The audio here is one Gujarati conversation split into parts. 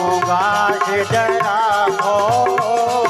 મોગા છે રાખો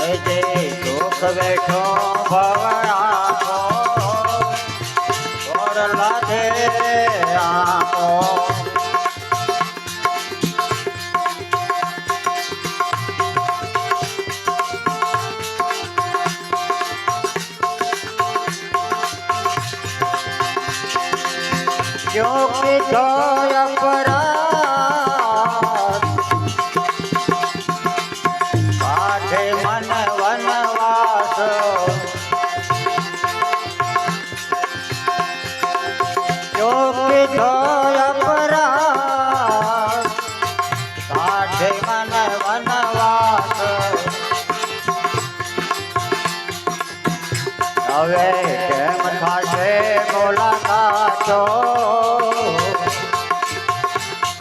એ જે દુઃખ વેઠો ભવ આખો ઓરલા દે આખો જો કે હવે કેમ થશે મુલાકાતો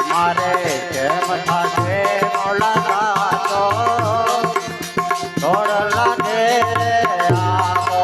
મારે કેમ થશે મુલાકાતો થોડલા દે રે આવો